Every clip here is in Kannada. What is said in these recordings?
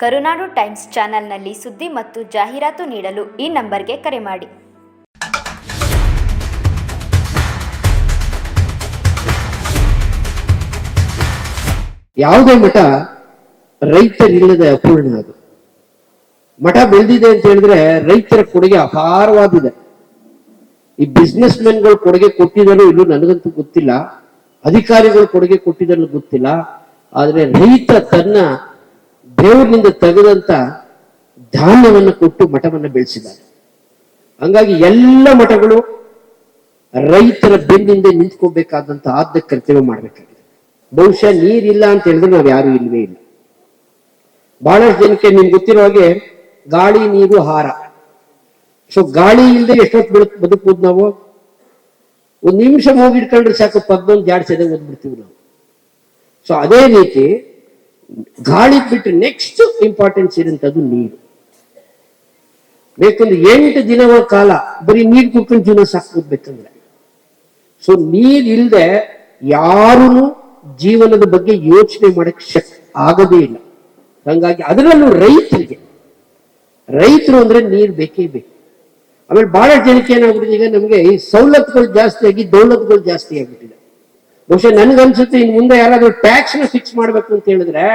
ಕರುನಾಡು ಟೈಮ್ಸ್ ಚಾನೆಲ್ನಲ್ಲಿ ಸುದ್ದಿ ಮತ್ತು ಜಾಹೀರಾತು ನೀಡಲು ಈ ನಂಬರ್ಗೆ ಕರೆ ಮಾಡಿ. ಯಾವುದೇ ಮಠ ರೈತರಿಲ್ಲದ ಅಪೂರ್ಣ ಅದು ಮಠ ಬೆಳೆದಿದೆ ಅಂತ ಹೇಳಿದ್ರೆ ರೈತರ ಕೊಡುಗೆ ಅಪಾರವಾದಿದೆ ಈ ಬಿಸ್ನೆಸ್ ಮೆನ್ಗಳು ಕೊಡುಗೆ ಕೊಟ್ಟಿದನು ಇಲ್ಲೂ ನನಗಂತೂ ಗೊತ್ತಿಲ್ಲ. ಅಧಿಕಾರಿಗಳು ಕೊಡುಗೆ ಕೊಟ್ಟಿದನು ಗೊತ್ತಿಲ್ಲ. ಆದರೆ ರೈತ ತನ್ನ ದೇವರಿನಿಂದ ತೆಗೆದಂತ ಧಾನ್ಯವನ್ನು ಕೊಟ್ಟು ಮಠವನ್ನು ಬೆಳೆಸಿದ್ದಾರೆ. ಹಂಗಾಗಿ ಎಲ್ಲ ಮಠಗಳು ರೈತರ ಬೆನ್ನಿಂದ ನಿಂತ್ಕೋಬೇಕಾದಂತ ಆದ್ಯ ಕರ್ತವ್ಯ ಮಾಡಬೇಕಾಗಿದೆ. ಬಹುಶಃ ನೀರಿಲ್ಲ ಅಂತ ಹೇಳಿದ್ರೆ ನಾವು ಯಾರು ಇಲ್ವೇ ಇಲ್ಲ. ಬಹಳಷ್ಟು ಜನಕ್ಕೆ ನಿಮ್ಗೆ ಗೊತ್ತಿರೋ ಹಾಗೆ ಗಾಳಿ, ನೀರು, ಹಾರ. ಸೊ ಗಾಳಿ ಇಲ್ಲದೆ ಎಷ್ಟೊತ್ತು ಬೆಳಕ್ ಬದುಕಬಹುದು ನಾವು? ಒಂದು ನಿಮಿಷ ಹೋಗಿಡ್ಕೊಂಡ್ರೆ ಸಾಕು ಪಗ್ಗೊಂದು ಜಾಡ್ಸದೆ ಓದ್ಬಿಡ್ತೀವಿ ನಾವು. ಸೊ ಅದೇ ರೀತಿ ಗಾಳಿ ಬಿಟ್ಟು ನೆಕ್ಸ್ಟ್ ಇಂಪಾರ್ಟೆನ್ಸ್ ಇರುವಂತದ್ದು ನೀರು. ಬೇಕಂದ್ರೆ ಎಂಟು ದಿನಗಳ ಕಾಲ ಬರೀ ನೀರು ಕುಡ್ಕೊಂಡು ಜೀವನ ಸಾಕ್ಬೋದ್ಬೇಕಂದ್ರೆ. ಸೊ ನೀರ್ ಇಲ್ಲದೆ ಯಾರೂ ಜೀವನದ ಬಗ್ಗೆ ಯೋಚನೆ ಮಾಡಕ್ ಶಕ್ ಆಗೋದೇ ಇಲ್ಲ. ಹಂಗಾಗಿ ಅದರಲ್ಲೂ ರೈತರಿಗೆ, ರೈತರು ಅಂದ್ರೆ ನೀರ್ ಬೇಕೇ ಬೇಕು. ಆಮೇಲೆ ಬಹಳ ಜನಕ್ಕೆ ಏನಾಗ್ಬಿಟ್ಟಿದೆ ಈಗ ನಮಗೆ ಈ ಸವಲತ್ತುಗಳು ಜಾಸ್ತಿ ಆಗಿ ದೌಲತ್ಗಳು ಜಾಸ್ತಿ ಆಗ್ಬಿಟ್ಟಿದೆ. ಬಹುಶಃ ನನ್ಗನ್ಸುತ್ತೆ ಇನ್ ಮುಂದೆ ಯಾರಾದ್ರೂ ಟ್ಯಾಕ್ಸ್ನ ಫಿಕ್ಸ್ ಮಾಡ್ಬೇಕು ಅಂತ ಹೇಳಿದ್ರೆ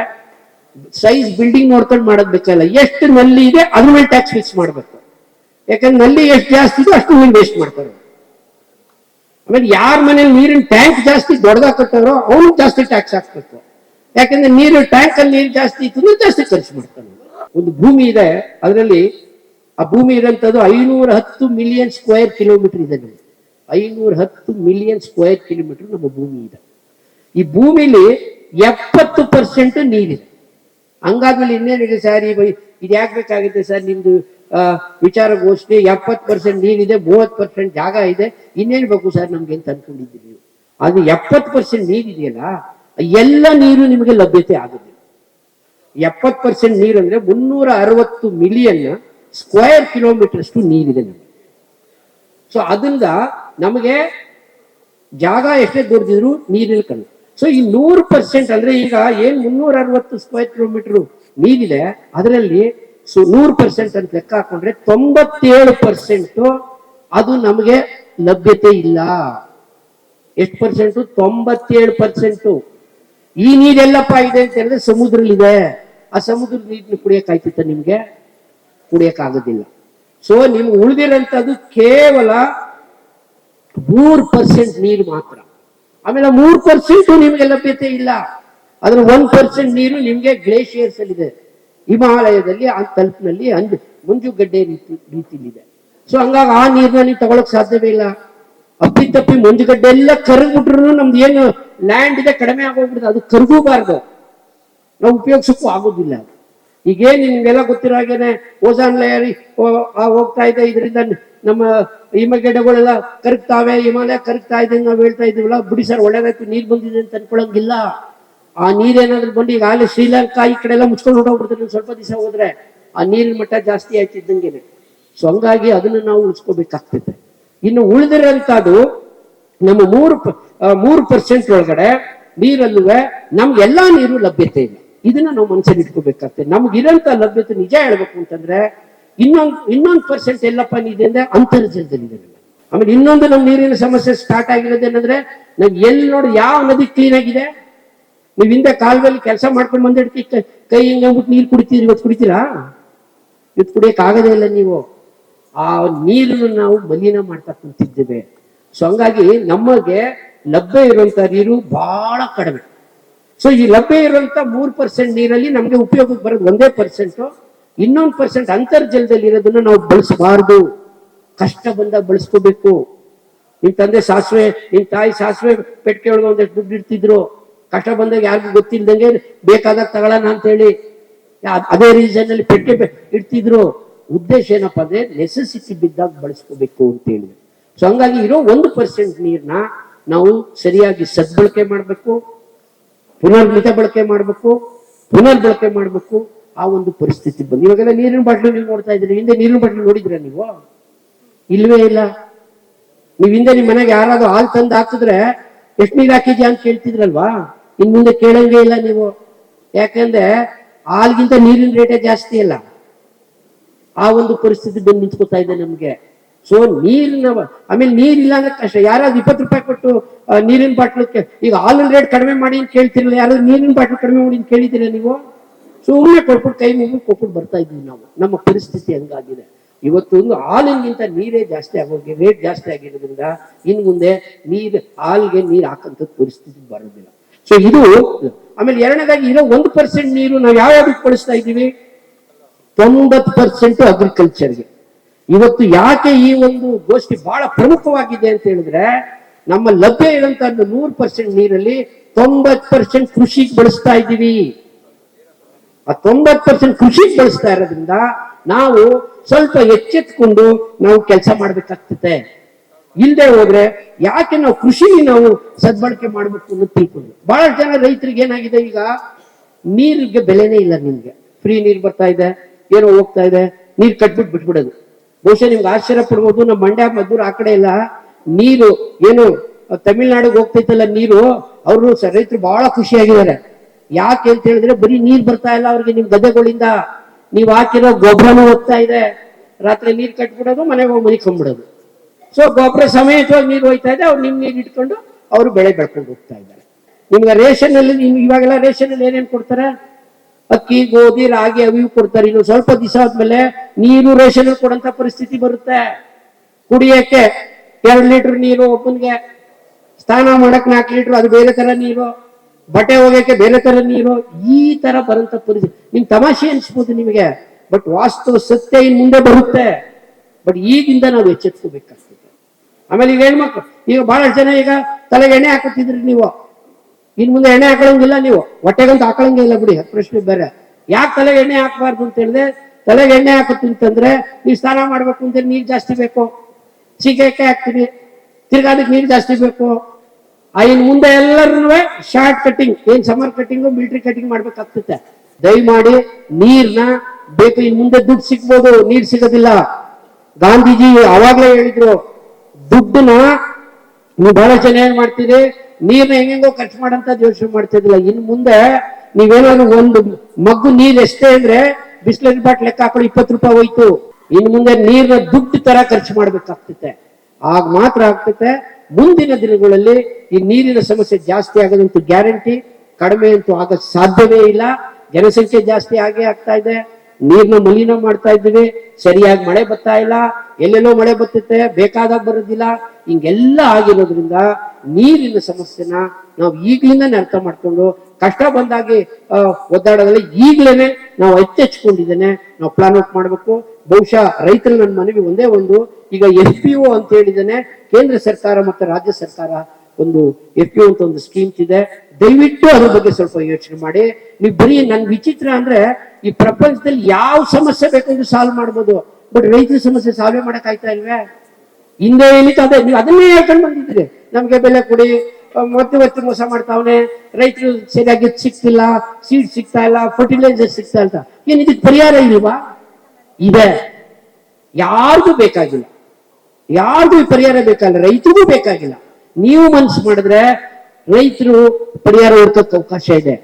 ಸೈಜ್ ಬಿಲ್ಡಿಂಗ್ ನೋಡ್ಕೊಂಡು ಮಾಡೋದ್ ಬೇಕಲ್ಲ ಎಷ್ಟು ನಲ್ಲಿ ಇದೆ, ಅದ್ರ ಮೇಲೆ ಟ್ಯಾಕ್ಸ್ ಫಿಕ್ಸ್ ಮಾಡ್ಬೇಕು. ಯಾಕಂದ್ರೆ ನಲ್ಲಿ ಎಷ್ಟು ಜಾಸ್ತಿ ಇದೆ, ಅಷ್ಟು ನೀರು ವೇಸ್ಟ್ ಮಾಡ್ತಾರೆ. ಆಮೇಲೆ ಯಾರ ಮನೇಲಿ ನೀರಿನ ಟ್ಯಾಂಕ್ ಜಾಸ್ತಿ ದೊಡ್ಡದಾಗ ಕಟ್ಟಾರೋ ಅವನು ಜಾಸ್ತಿ ಟ್ಯಾಕ್ಸ್ ಹಾಕ್ಬೇಕು. ಯಾಕಂದ್ರೆ ನೀರು ಟ್ಯಾಂಕ್ ಅಲ್ಲಿ ನೀರು ಜಾಸ್ತಿ ಇತ್ತು ಜಾಸ್ತಿ ಖರ್ಚು ಮಾಡ್ತಾನೆ ಒಂದು ಭೂಮಿ ಇದೆ, ಅದರಲ್ಲಿ ಆ ಭೂಮಿ ಇರೋಂಥದ್ದು ಐನೂರ ಹತ್ತು ಮಿಲಿಯನ್ ಸ್ಕ್ವೇರ್ ಕಿಲೋಮೀಟರ್ ಇದೆ ಐನೂರ ಹತ್ತು ಮಿಲಿಯನ್ ಸ್ಕ್ವೇರ್ ಕಿಲೋಮೀಟರ್ ನಮ್ಮ ಭೂಮಿ ಇದೆ. ಈ ಭೂಮಿಲಿ ಎಪ್ಪತ್ತು ಪರ್ಸೆಂಟ್ ನೀರಿದೆ. ಹಂಗಾದ್ಮೇಲೆ ಇನ್ನೇನಿದೆ ಸರ್? ಈ ಇದು ಯಾಕೆ ಬೇಕಾಗಿದೆ ಸರ್ ನಿಮ್ದು ವಿಚಾರಗೋಷ್ಠಿ ಎಪ್ಪತ್ತು ಪರ್ಸೆಂಟ್ ನೀರಿದೆ, ಮೂವತ್ತು ಪರ್ಸೆಂಟ್ ಜಾಗ ಇದೆ. ಇನ್ನೇನು ಬೇಕು ಸರ್ ನಮ್ಗೆ ಅಂತ ಅನ್ಕೊಂಡಿದ್ದೀವಿ ಅದು ಎಪ್ಪತ್ತು ಪರ್ಸೆಂಟ್ ನೀರಿದೆಯಲ್ಲ, ಎಲ್ಲ ನೀರು ನಿಮಗೆ ಲಭ್ಯತೆ ಆಗುತ್ತೆ ಎಪ್ಪತ್ತು ಪರ್ಸೆಂಟ್ ನೀರು ಅಂದ್ರೆ ಮುನ್ನೂರ ಅರವತ್ತು ಮಿಲಿಯನ್ ಸ್ಕ್ವೇರ್ ಕಿಲೋಮೀಟರ್ ಅಷ್ಟು ನೀರಿದೆ ನಮಗೆ. ಸೊ ಅದರಿಂದ ನಮಗೆ ಜಾಗ ಎಷ್ಟೇ ದೊಡ್ಡದಿದ್ರು ನೀರಿನ ಕಣ್ಣು ಸೊ ಈ ನೂರು ಪರ್ಸೆಂಟ್ ಅಂದ್ರೆ ಈಗ ಏನ್ ಮುನ್ನೂರ ಅರವತ್ತು ಸ್ಕ್ವೇರ್ ಕಿಲೋಮೀಟರ್ ನೀರಿದೆ, ಅದರಲ್ಲಿ ಸೊ ನೂರು ಪರ್ಸೆಂಟ್ ಅಂತ ಲೆಕ್ಕ ಹಾಕೊಂಡ್ರೆ ತೊಂಬತ್ತೇಳು ಪರ್ಸೆಂಟ್ ಅದು ನಮಗೆ ಲಭ್ಯತೆ ಇಲ್ಲ. ಎಷ್ಟು ಪರ್ಸೆಂಟ್ ತೊಂಬತ್ತೇಳು ಪರ್ಸೆಂಟ್ ಈ ನೀರೆಲ್ಲಪ್ಪ ಇದೆ ಅಂತ ಹೇಳಿದ್ರೆ ಸಮುದ್ರಲ್ಲಿದೆ. ಆ ಸಮುದ್ರದ ನೀರನ್ನು ಕುಡಿಯೋಕ್ಕಾಯ್ತಿತ್ತ ನಿಮ್ಗೆ? ಕುಡಿಯಕ್ಕಾಗೋದಿಲ್ಲ ಸೊ ನಿಮ್ಗೆ ಉಳಿದಿರೋಂಥದ್ದು ಕೇವಲ ಮೂರು ಪರ್ಸೆಂಟ್ ನೀರು ಮಾತ್ರ. ಆಮೇಲೆ ಮೂರು ಪರ್ಸೆಂಟ್ ನಿಮಗೆ ಲಭ್ಯತೆ ಇಲ್ಲ. ಅದ್ರ ಒನ್ ಪರ್ಸೆಂಟ್ ನೀರು ನಿಮಗೆ ಗ್ಲೇಷಿಯರ್ಸ್ ಅಲ್ಲಿ ಇದೆ. ಹಿಮಾಲಯದಲ್ಲಿ ಆ ತಲುಪಿನಲ್ಲಿ ಅಂಜು, ಮಂಜುಗಡ್ಡೆ ರೀತಿ, ರೀತಿಲಿದೆ. ಸೊ ಹಂಗಾಗಿ ಆ ನೀರನ್ನ ನೀವು ತಗೊಳಕ್ ಸಾಧ್ಯವೇ ಇಲ್ಲ. ಅಪ್ಪಿ ತಪ್ಪಿ ಮಂಜುಗಡ್ಡೆ ಎಲ್ಲ ಕರಗ್ಬಿಟ್ರು, ನಮ್ದು ಏನು ಲ್ಯಾಂಡ್ ಇದೆ ಕಡಿಮೆ ಆಗೋಗ್ಬಿಡುತ್ತೆ. ಅದು ಕರಗೂಬಾರ್ದು. ನಾವು ಉಪಯೋಗಿಸಕ್ಕೂ ಆಗೋದಿಲ್ಲ ಈಗೇನು ನಿಮ್ಗೆಲ್ಲ ಗೊತ್ತಿರೋ ಹಾಗೇನೆ ಓಜಾನ್ ಲೇಯರ್ ಹೋಗ್ತಾ ಇದೆ, ಇದರಿಂದ ನಮ್ಮ ಹಿಮಗಿಡಗಳೆಲ್ಲ ಕರಗ್ತಾವೆ, ಹಿಮಾಲಯ ಕರಗ್ತಾ ಇದೆ ನಾವು ಹೇಳ್ತಾ ಇದೀವಲ್ಲ ಬಿಡಿ ಸರ್, ಒಳ್ಳೇದಾಯ್ತು, ನೀರು ಬಂದಿದೆ ಅಂತ ಅನ್ಕೊಳಂಗಿಲ್ಲ. ಆ ನೀರೇನಾದ್ರೂ ಬಂದು ಈಗ ಅಲ್ಲಿ ಶ್ರೀಲಂಕಾ ಈ ಕಡೆ ಎಲ್ಲ ಮುಚ್ಕೊಂಡು ಹೊರಟೋಗ್ಬಿಡ್ತಾರೆ ಸ್ವಲ್ಪ ದಿವಸ ಹೋದ್ರೆ, ಆ ನೀರಿನ ಮಟ್ಟ ಜಾಸ್ತಿ ಆಯ್ತಿದ್ದಂಗೆನೆ ಸೊ ಹಂಗಾಗಿ ಅದನ್ನ ನಾವು ಉಳಿಸ್ಕೋಬೇಕಾಗ್ತದೆ. ಇನ್ನು ಉಳಿದಿರೋಂಥದ್ದು ನಮ್ಮ ಮೂರು ಮೂರು ಪರ್ಸೆಂಟ್ ಒಳಗಡೆ ನೀರಲ್ಲೂ ನಮ್ಗೆಲ್ಲ ನೀರು ಲಭ್ಯತೆ ಇಲ್ಲ. ಇದನ್ನ ನಾವು ಮನಸ್ಸಲ್ಲಿ ಇಟ್ಕೋಬೇಕಾಗ್ತದೆ. ನಮ್ಗೆ ಇರೋಂಥ ಲಭ್ಯತೆ ನಿಜ ಹೇಳ್ಬೇಕು ಅಂತಂದ್ರೆ, ಇನ್ನೊಂದು ಇನ್ನೊಂದು ಪರ್ಸೆಂಟ್ ಎಲ್ಲಪ್ಪ ಇದೆ ಅಂದ್ರೆ ಅಂತರ್ಜಲದಲ್ಲಿದೆ. ಆಮೇಲೆ ಇನ್ನೊಂದು ನಮ್ಮ ನೀರಿನ ಸಮಸ್ಯೆ ಸ್ಟಾರ್ಟ್ ಆಗಿರೋದೇನಂದ್ರೆ ನಾವ್ ಎಲ್ಲಿ ನೋಡಿ ಯಾವ ನದಿ ಕ್ಲೀನ್ ಆಗಿದೆ? ನೀವು ಹಿಂದೆ ಕಾಲದಲ್ಲಿ ಕೆಲಸ ಮಾಡ್ಕೊಂಡು ಬಂದಿಡ್ತಿ ಕೈ ಹಿಂಗೆ ಹೋಗ್ಬಿಟ್ಟು ನೀರು ಕುಡಿತೀರಿ ಇವತ್ತು ಕುಡಿತೀರಾ? ಇವತ್ತು ಕುಡಿಯಕ್ಕೆ ಆಗದೇ ಇಲ್ಲ ನೀವು. ಆ ನೀರನ್ನು ನಾವು ಮಲಿನ ಮಾಡ್ತಾ ಕುಂತಿದ್ದೇವೆ. ಸೊ ಹಂಗಾಗಿ ನಮಗೆ ಲಭ್ಯ ಇರುವಂತ ನೀರು ಬಹಳ ಕಡಿಮೆ. ಸೊ ಈ ಲಭ್ಯ ಇರುವಂತ ಮೂರ್ ಪರ್ಸೆಂಟ್ ನೀರಲ್ಲಿ ನಮಗೆ ಉಪಯೋಗಕ್ಕೆ ಬರೋದು ಒಂದೇ ಪರ್ಸೆಂಟ್ ಇನ್ನೊಂದು ಪರ್ಸೆಂಟ್ ಅಂತರ್ಜಲದಲ್ಲಿ ಇರೋದನ್ನ ನಾವು ಬಳಸಬಾರ್ದು. ಕಷ್ಟ ಬಂದಾಗ ಬಳಸ್ಕೋಬೇಕು. ನಿಮ್ ತಂದೆ ಸಾಸಿವೆ ನಿಮ್ ತಾಯಿ ಸಾಸಿವೆ ಪೆಟ್ಟಿಗೆ ಒಳಗೆ ಒಂದಷ್ಟು ದುಡ್ಡು ಇಡ್ತಿದ್ರು. ಕಷ್ಟ ಬಂದಾಗ ಯಾರಿಗೂ ಗೊತ್ತಿಲ್ದಂಗೆ ಬೇಕಾದಾಗ ತಗೊಳ್ಳೋಣ ಅಂತ ಹೇಳಿ ಅದೇ ರೀಸನ್ ಅಲ್ಲಿ ಪೆಟ್ಟಿಗೆ ಪೆ- ಇಡ್ತಿದ್ರು. ಉದ್ದೇಶ ಏನಪ್ಪ ಅಂದ್ರೆ ನೆಸೆಸಿಟಿ ಬಿದ್ದಾಗ ಬಳಸ್ಕೋಬೇಕು ಅಂತ ಹೇಳಿ ಸೊ ಹಂಗಾಗಿ ಇರೋ ಒಂದು ಪರ್ಸೆಂಟ್ ನೀರನ್ನ ನಾವು ಸರಿಯಾಗಿ ಸದ್ಬಳಕೆ ಮಾಡಬೇಕು. ಪುನರ್ಮಿತ ಬಳಕೆ ಮಾಡಬೇಕು ಪುನರ್ ಬಳಕೆ ಮಾಡಬೇಕು, ಆ ಒಂದು ಪರಿಸ್ಥಿತಿ ಬಂದು ಇವಾಗೆಲ್ಲ ನೀರಿನ ಬಾಟ್ಲು ನೀವು ನೋಡ್ತಾ ಇದ್ರಿ ಹಿಂದೆ ನೀರಿನ ಬಾಟ್ಲು ನೋಡಿದ್ರ ನೀವು? ಇಲ್ವೇ ಇಲ್ಲ. ನೀವು ಹಿಂದೆ ನಿಮ್ ಮನೆಗೆ ಯಾರಾದ್ರೂ ಹಾಲು ತಂದು ಹಾಕಿದ್ರೆ ಎಷ್ಟು ನೀರು ಹಾಕಿದ್ಯಾ ಅಂತ ಕೇಳ್ತಿದ್ರಲ್ವಾ? ಇನ್ ಮುಂದೆ ಕೇಳಂಗೆ ಇಲ್ಲ ನೀವು. ಯಾಕಂದ್ರೆ ಹಾಲ್ಗಿಂತ ನೀರಿನ ರೇಟೇ ಜಾಸ್ತಿ ಅಲ್ಲ. ಆ ಒಂದು ಪರಿಸ್ಥಿತಿ ಬಂದು ನಿಂತ್ಕೋತಾ ಇದೆ ನಮ್ಗೆ. ಸೊ ನೀರಿನ ಆಮೇಲೆ ನೀರಿಲ್ಲ ಅಂದ್ರೆ ಕಷ್ಟ. ಯಾರಾದ್ರು ಇಪ್ಪತ್ತು ರೂಪಾಯಿ ಕೊಟ್ಟು ನೀರಿನ ಬಾಟ್ಲಕ್ಕೆ ಈಗ ಹಾಲಿನ ರೇಟ್ ಕಡಿಮೆ ಮಾಡಿ ಅಂತ ಕೇಳ್ತಿರಲ್ಲ, ಯಾರಾದ್ರೂ ನೀರಿನ ಬಾಟ್ಲು ಕಡಿಮೆ ಮಾಡಿ ಅಂತ ಕೇಳಿದ್ದೀರಾ ನೀವು? ಸುಮ್ಮನೆ ಕೊಟ್ಬಿಟ್ಟು ಕೈ ಮುಗಿ ಕೊಟ್ಬಿಟ್ಟು ಬರ್ತಾ ಇದ್ವಿ ನಾವು. ನಮ್ಮ ಪರಿಸ್ಥಿತಿ ಹಂಗಾಗಿದೆ. ಇವತ್ತು ಒಂದು ಹಾಲಿನಗಿಂತ ನೀರೇ ಜಾಸ್ತಿ ಆಗೋಗಿ ರೇಟ್ ಜಾಸ್ತಿ ಆಗಿರೋದ್ರಿಂದ ಇನ್ನು ಮುಂದೆ ನೀರು, ಹಾಲ್ಗೆ ನೀರು ಹಾಕಂತ ಪರಿಸ್ಥಿತಿ ಬರೋದಿಲ್ಲ. ಸೊ ಇದು ಆಮೇಲೆ ಎರಡನೇದಾಗಿ ಇರೋ ಒಂದು ಪರ್ಸೆಂಟ್ ನೀರು ನಾವು ಯಾವ್ಯಾವ್ದಕ್ಕೆ ಬಳಸ್ತಾ ಇದ್ದೀವಿ? ತೊಂಬತ್ತು ಪರ್ಸೆಂಟ್ ಅಗ್ರಿಕಲ್ಚರ್ಗೆ ಇವತ್ತು ಯಾಕೆ ಈ ಒಂದು ಗೋಷ್ಠಿ ಬಹಳ ಪ್ರಮುಖವಾಗಿದೆ ಅಂತ ಹೇಳಿದ್ರೆ, ನಮ್ಮ ಲಭ್ಯ ಇರುವಂತಹ ನೂರು ಪರ್ಸೆಂಟ್ ನೀರಲ್ಲಿ ತೊಂಬತ್ ಪರ್ಸೆಂಟ್ ಕೃಷಿಗೆ ಬಳಸ್ತಾ ಇದ್ದೀವಿ. ಆ ತೊಂಬತ್ ಪರ್ಸೆಂಟ್ ಕೃಷಿಗೆ ಬಳಸ್ತಾ ಇರೋದ್ರಿಂದ ನಾವು ಸ್ವಲ್ಪ ಎಚ್ಚೆತ್ಕೊಂಡು ನಾವು ಕೆಲಸ ಮಾಡ್ಬೇಕಾಗ್ತದೆ. ಇಲ್ಲದೆ ಹೋದ್ರೆ ಯಾಕೆ ನಾವು ಕೃಷಿ ನಾವು ಸದ್ಬಳಕೆ ಮಾಡ್ಬೇಕು ಅನ್ನೋದು ತಿಳ್ಕೊಂಡು ಬಹಳ ಜನ ರೈತರಿಗೆ ಏನಾಗಿದೆ ಈಗ? ನೀರಿಗೆ ಬೆಲೆನೇ ಇಲ್ಲ ನಿಮ್ಗೆ. ಫ್ರೀ ನೀರು ಬರ್ತಾ ಇದೆ, ಏನೋ ಹೋಗ್ತಾ ಇದೆ, ನೀರು ಕಟ್ಬಿಟ್ಟು ಬಿಟ್ಬಿಡೋದು. ಬಹುಶಃ ನಿಮ್ಗೆ ಆಶ್ಚರ್ಯ ಪಡ್ಬೋದು, ನಮ್ಮ ಮಂಡ್ಯ ಮದ್ದೂರು ಆ ಕಡೆ ಎಲ್ಲ ನೀರು, ಏನು, ತಮಿಳ್ನಾಡಿಗೆ ಹೋಗ್ತೈತಲ್ಲ ನೀರು, ಅವರು ರೈತರು ಬಹಳ ಖುಷಿಯಾಗಿದ್ದಾರೆ. ಯಾಕೆ ಅಂತ ಹೇಳಿದ್ರೆ ಬರೀ ನೀರು ಬರ್ತಾ ಇಲ್ಲ ಅವ್ರಿಗೆ ನಿಮ್ ಗದ್ದೆಗಳಿಂದ. ನೀವು ಹಾಕಿರೋ ಗೊಬ್ಬರನೂ ಹೋಗ್ತಾ ಇದೆ. ರಾತ್ರಿ ನೀರು ಕಟ್ಬಿಡೋದು, ಮನೆಗೆ ಹೋಗಿ ಮನಿಕೊಂಡ್ಬಿಡೋದು ಸೊ ಗೊಬ್ಬರ ಸಮೇತವಾಗಿ ನೀರು ಹೋಯ್ತಾ ಇದೆ, ಅವ್ರು ನಿಮ್ ನೀರು ಇಟ್ಕೊಂಡು ಅವರು ಬೆಳೆ ಬೆಳ್ಕೊಂಡು ಹೋಗ್ತಾ ಇದ್ದಾರೆ. ನಿಮ್ಗೆ ರೇಷನ್ ಅಲ್ಲಿ ನಿಮ್ಗೆ ಇವಾಗೆಲ್ಲ ರೇಷನ್ ಅಲ್ಲಿ ಏನೇನ್ ಕೊಡ್ತಾರೆ? ಅಕ್ಕಿ, ಗೋಧಿ, ರಾಗಿ, ಅವು ಕೊಡ್ತಾರೆ. ಇನ್ನು ಸ್ವಲ್ಪ ದಿವಸ ಆದ್ಮೇಲೆ ನೀರು ರೇಷನ್ ಕೊಡಂತ ಪರಿಸ್ಥಿತಿ ಬರುತ್ತೆ. ಕುಡಿಯಕ್ಕೆ ಎರಡು ಲೀಟರ್ ನೀರು ಒಬ್ಬನಿಗೆ, ಸ್ನಾನ ಮಾಡಕ್ ನಾಲ್ಕು ಲೀಟರ್, ಅದು ಬೇರೆ ತರ ನೀರು, ಬಟ್ಟೆ ಹೋಗಕ್ಕೆ ಬೇರೆ ತರ ನೀರು, ಈ ತರ ಬರಂತ ಪರಿಸ್ಥಿತಿ ನಿಮ್ ತಮಾಷೆ ಅನ್ಸ್ಬೋದು ನಿಮಗೆ, ಬಟ್ ವಾಸ್ತು ಸತ್ಯ ಇನ್ ಮುಂದೆ ಬರುತ್ತೆ. ಬಟ್ ಈಗಿಂದ ನಾವು ಎಚ್ಚೆತ್ಕೋಬೇಕಾಗ್ತದೆ. ಆಮೇಲೆ ಈಗ ಹೆಣ್ಮಕ್ಳು, ಈಗ ಬಹಳಷ್ಟು ಜನ ಈಗ ತಲೆಗೆ ಎಣ್ಣೆ ಹಾಕುತ್ತಿದ್ರಿ ನೀವು. ಇನ್ ಮುಂದೆ ಎಣ್ಣೆ ಹಾಕೊಳಂಗಿಲ್ಲ ನೀವು. ಹೊಟ್ಟೆಗಂತ ಹಾಕೊಳಂಗಿಲ್ಲ ಬಿಡಿ, ಪ್ರಶ್ನೆ ಬೇರೆ. ಯಾಕೆ ತಲೆಗೆ ಎಣ್ಣೆ ಹಾಕಬಾರ್ದು ಅಂತ ಹೇಳಿದ್ರೆ ತಲೆಗೆ ಎಣ್ಣೆ ಹಾಕುತ್ತೀನಿ ಅಂತಂದ್ರೆ ನೀವು ಸ್ನಾನ ಮಾಡ್ಬೇಕು ಅಂದ್ರೆ ನೀರು ಜಾಸ್ತಿ ಬೇಕು. ಸೀಗೆಕಾಯಿ ಹಾಕ್ತೀನಿ. ತಿರ್ಗಾದಕ್ಕೆ ನೀರು ಜಾಸ್ತಿ ಬೇಕು. ಆ ಇನ್ ಮುಂದೆ ಎಲ್ಲರೂ ಶಾರ್ಟ್ ಕಟಿಂಗ್ ಏನ್ ಸಮರ್ ಕಟ್ಟಿಂಗು ಮಿಲ್ಟ್ರಿ ಕಟಿಂಗ್ ಮಾಡ್ಬೇಕಾಗ್ತದೆ ದಯಮಾಡಿ ನೀರ್ನ ಬೇಕು, ಇನ್ ಮುಂದೆ ದುಡ್ಡು ಸಿಗ್ಬೋದು, ನೀರ್ ಸಿಗೋದಿಲ್ಲ. ಗಾಂಧೀಜಿ ಅವಾಗಲೇ ಹೇಳಿದ್ರು, ದುಡ್ಡನ್ನ ನೀವು ಬಹಳ ಜನ ಏನ್ ಮಾಡ್ತೀರಿ, ನೀರ್ನ ಹೆಂಗೆಂಗೋ ಖರ್ಚು ಮಾಡಂತ ಯೋಚನೆ ಮಾಡ್ತಿದ್ದಿಲ್ಲ ಇನ್ ಮುಂದೆ ನೀವೇನಾದ್ರು ಒಂದು ಮಗ್ಗು ನೀರ್ ಎಷ್ಟೇ ಅಂದ್ರೆ ಬಿಸ್ಲರಿ ಬಾಟ್ ಲೆಕ್ಕ ಹಾಕೊಂಡು ಇಪ್ಪತ್ತು ರೂಪಾಯಿ ಹೋಯ್ತು. ಇನ್ ಮುಂದೆ ನೀರಿನ ದುಡ್ಡು ತರ ಖರ್ಚು ಮಾಡ್ಬೇಕಾಗ್ತತೆ. ಆಗ ಮಾತ್ರ ಆಗ್ತದೆ ಮುಂದಿನ ದಿನಗಳಲ್ಲಿ ಈ ನೀರಿನ ಸಮಸ್ಯೆ ಜಾಸ್ತಿ ಆಗೋದಂತೂ ಗ್ಯಾರಂಟಿ, ಕಡಿಮೆ ಅಂತೂ ಆಗ ಸಾಧ್ಯವೇ ಇಲ್ಲ. ಜನಸಂಖ್ಯೆ ಜಾಸ್ತಿ ಆಗೇ ಆಗ್ತಾ ಇದೆ. ನೀರ್ನ ಮಲಿನ ಮಾಡ್ತಾ ಇದ್ದೀವಿ. ಸರಿಯಾಗಿ ಮಳೆ ಬರ್ತಾ ಇಲ್ಲ. ಎಲ್ಲೆಲ್ಲೋ ಮಳೆ ಬರ್ತೈತೆ ಬೇಕಾದಾಗ ಬರೋದಿಲ್ಲ. ಹಿಂಗೆಲ್ಲ ಆಗಿರೋದ್ರಿಂದ ನೀರಿನ ಸಮಸ್ಯೆನ ನಾವು ಈಗ್ಲಿಂದಾನೆ ಅರ್ಥ ಮಾಡ್ಕೊಂಡು ಕಷ್ಟ ಬಂದಾಗಿ ಒದ್ದಾಡೋದ್ರಲ್ಲಿ ಈಗ್ಲೇನೆ ನಾವು ಎಚ್ಚೆಚ್ಕೊಂಡಿದ್ದೇನೆ ನಾವು ಪ್ಲಾನ್ ಔಟ್ ಮಾಡಬೇಕು. ಬಹುಶಃ ರೈತರ ನನ್ನ ಮನವಿ ಒಂದೇ ಒಂದು. ಈಗ ಎಫ್ ಪಿ ಓ ಅಂತ ಹೇಳಿದ್ದೇನೆ. ಕೇಂದ್ರ ಸರ್ಕಾರ ಮತ್ತು ರಾಜ್ಯ ಸರ್ಕಾರ ಒಂದು ಎಫ್ ಪಿ ಅಂತ ಒಂದು ಸ್ಕೀಮ್ಸ್ ಇದೆ. ದಯವಿಟ್ಟು ಅದ್ರ ಬಗ್ಗೆ ಸ್ವಲ್ಪ ಯೋಚನೆ ಮಾಡಿ. ನೀವು ಬರೀ ನನ್ ವಿಚಿತ್ರ ಅಂದ್ರೆ ಈ ಪ್ರಪಂಚದಲ್ಲಿ ಯಾವ ಸಮಸ್ಯೆ ಬೇಕಾದ್ರೂ ಸಾಲ್ವ್ ಮಾಡ್ಬೋದು. ಬಟ್ ರೈತರ ಸಮಸ್ಯೆ ಸಾಲ್ವ್ ಮಾಡಕ್ ಆಯ್ತಾ ಇಲ್ವೇ? ಹಿಂದೆ ಏನಿತ್ತು ಅದೇ, ನೀವು ಅದನ್ನೇ ಹೇಳ್ಕೊಂಡು ಬಂದಿದ್ರಿ ನಮ್ಗೆ ಬೆಲೆ ಕೊಡಿ, ಮತ್ತೆ ಮೋಸ ಮಾಡ್ತಾವನೆ. ರೈತರು ಸರಿಯಾಗಿ ಸಿಕ್ತಿಲ್ಲ ಸೀಡ್ ಸಿಗ್ತಾ ಇಲ್ಲ ಫರ್ಟಿಲೈಸರ್ ಸಿಗ್ತಾ ಇಲ್ಲ ಏನ್ ಇದಕ್ಕೆ ಪರಿಹಾರ ಇಲ್ವಾ? ಇದೆ. ಯಾರಿಗೂ ಬೇಕಾಗಿಲ್ಲ. ಯಾರಿಗೂ ಪರಿಹಾರ ಬೇಕಾಗಿಲ್ಲ. ರೈತರಿಗೂ ಬೇಕಾಗಿಲ್ಲ. ನೀವು ಮನ್ಸು ಮಾಡಿದ್ರೆ ರೈತರು ಪರಿಹಾರ ಹುಡ್ಕಕ್ಕೆ ಅವಕಾಶ ಇದೆ.